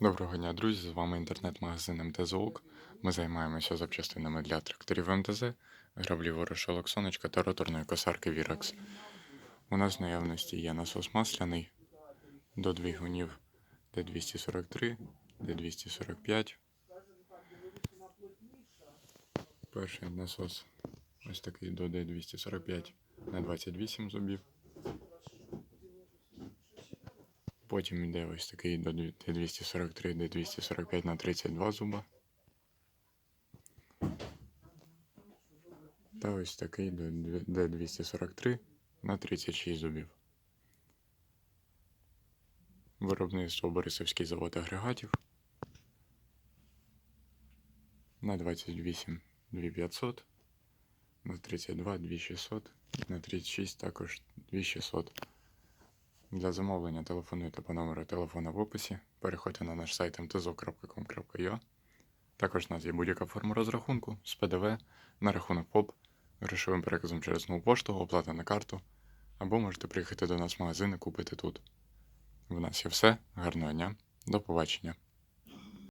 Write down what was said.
Доброго дня, друзі! З вами інтернет-магазин МТЗУК. Ми займаємося запчастинами для тракторів МТЗ, граблі ворошилок сонечка та роторної косарки Virax. У нас в наявності є насос масляний до двигунів D243, D245. Перший насос ось такий до D245 на 28 зубів. Потім йде ось такий до D243, D245 на 32 зуба. Та ось такий до D243 на 36 зубів. Виробництво Борисовський завод агрегатів. На 28 2500, на 32 2600, на 36 також 2600. Для замовлення телефонуйте по номеру телефона в описі, переходьте на наш сайт mtzo.com.ua. Також у нас є будь-яка форма розрахунку з ПДВ на рахунок ПОП, грошовим переказом через нову пошту, оплата на карту, або можете приїхати до нас в магазин і купити тут. В нас є все. Гарного дня, до побачення.